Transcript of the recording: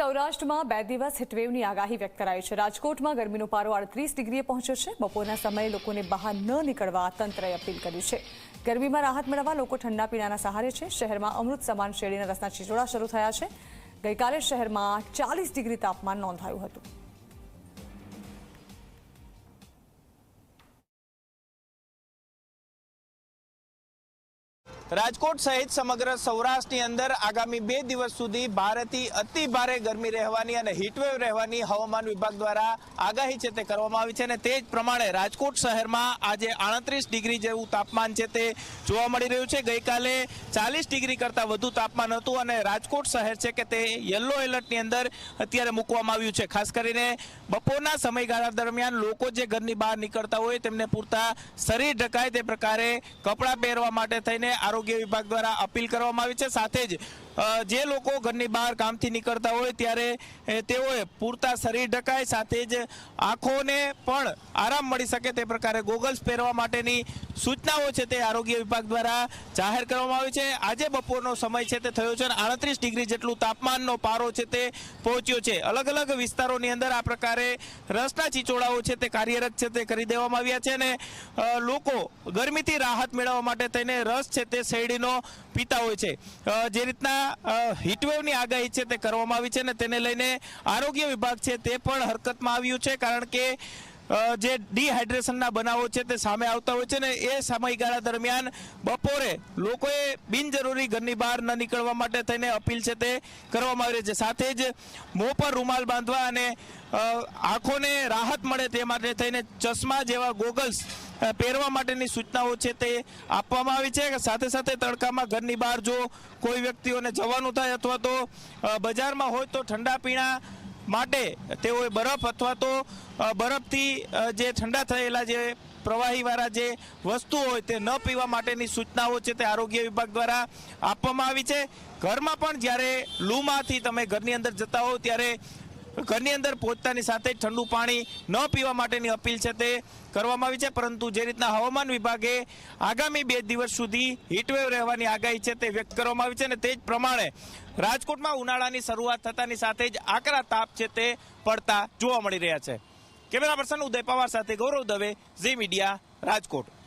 સૌરાષ્ટ્રમાં બે દિવસ હીટવેવની આગાહી વ્યક્ત કરાઈ છે. રાજકોટમાં ગરમીનો પારો આડત્રીસ ડિગ્રીએ પહોંચ્યો છે. બપોરના સમયે લોકોને બહાર ન નીકળવા તંત્રએ અપીલ કરી છે. ગરમીમાં રાહત મેળવવા લોકો ઠંડા પીણાના સહારે છે. શહેરમાં અમૃત સમાન શેરડીના રસના ચીચોડા શરૂ થયા છે. ગઈકાલે શહેરમાં ચાલીસ ડિગ્રી તાપમાન નોંધાયું હતું. રાજકોટ સહિત સમગ્ર સૌરાષ્ટ્રની અંદર આગામી બે દિવસ સુધી ભારતથી અતિ ભારે ગરમી રહેવાની અને હીટવેવ રહેવાની હવામાન વિભાગ દ્વારા આગાહી છે તે કરવામાં આવી છે અને તે જ પ્રમાણે રાજકોટ શહેરમાં આજે આડત્રીસ ડિગ્રી જેવું તાપમાન છે તે જોવા મળી રહ્યું છે. ગઈકાલે ચાલીસ ડિગ્રી કરતાં વધુ તાપમાન હતું અને રાજકોટ શહેર છે કે તે યલો એલર્ટની અંદર અત્યારે મૂકવામાં આવ્યું છે. ખાસ કરીને બપોરના સમયગાળા દરમિયાન લોકો જે ઘરની બહાર નીકળતા હોય તેમને પૂરતા શરીર ઢકાય તે પ્રકારે કપડાં પહેરવા માટે થઈને આરોગ્ય વિભાગ દ્વારા અપીલ કરવામાં આવી છે. સાથે જ જે લોકો ઘરની બહાર કામથી નીકળતા હોય ત્યારે તેઓએ પૂરતા શરીર ઢકાય, સાથે જ આંખોને પણ આરામ મળી શકે તે પ્રકારે ગોગલ્સ પહેરવા માટેની સૂચનાઓ છે તે આરોગ્ય વિભાગ દ્વારા જાહેર કરવામાં આવી છે. આજે બપોરનો સમય છે તે થયો છે અને આડત્રીસ ડિગ્રી જેટલું તાપમાનનો પારો છે તે પહોંચ્યો છે. અલગ અલગ વિસ્તારોની અંદર આ પ્રકારે રસના ચીચોડાઓ છે તે કાર્યરત છે તે કરી દેવામાં આવ્યા છે અને લોકો ગરમીથી રાહત મેળવવા માટે થઈને રસ છે તે શેરડીનો પીતા હોય છે. જે રીતના હીટવેવની આગાહી છે તે કરવામાં આવી છે અને તેને લઈને આરોગ્ય વિભાગ છે તે પણ હરકતમાં આવ્યું છે કારણ કે જે ડિહાઇડ્રેશનના બનાવો છે તે સામે આવતા હોય છે ને એ સમયગાળા દરમિયાન બપોરે લોકોએ બિનજરૂરી ઘરની બહાર ન નીકળવા માટે થઈને અપીલ છે તે કરવામાં આવી છે. સાથે જ મોં પર રૂમાલ બાંધવા અને આંખોને રાહત મળે તે માટે થઈને ચશ્મા જેવા ગોગલ્સ પહેરવા માટેની સૂચનાઓ છે તે આપવામાં આવી છે. સાથે સાથે તડકામાં ઘરની બહાર જો કોઈ વ્યક્તિઓને જવાનું થાય અથવા તો બજારમાં હોય તો ઠંડા પીણા માટે તેઓએ બરફ અથવા તો બરફથી જે ઠંડા થયેલા જે પ્રવાહીવાળા જે વસ્તુઓ હોય તે ન પીવા માટેની સૂચનાઓ છે તે આરોગ્ય વિભાગ દ્વારા આપવામાં આવી છે. ઘરમાં પણ જ્યારે લૂમાંથી તમે ઘરની અંદર જતા હો ત્યારે ઘરની અંદર પહોંચતાની સાથે જ ઠંડુ પાણી ન પીવા માટેની અપીલ છે તે કરવામાં આવી છે, પરંતુ જે રીતના હવામાન વિભાગે આગામી બે દિવસ સુધી હીટવેવ રહેવાની આગાહી છે તે વ્યક્ત કરવામાં આવી છે અને તે જ પ્રમાણે રાજકોટમાં ઉનાળાની શરૂઆત થતાની સાથે જ આકરા તાપ છે તે પડતા જોવા મળી રહ્યા છે. કેમેરા પર્સન ઉદય પવાર સાથે ગૌરવ દવે, ઝી મીડિયા, રાજકોટ.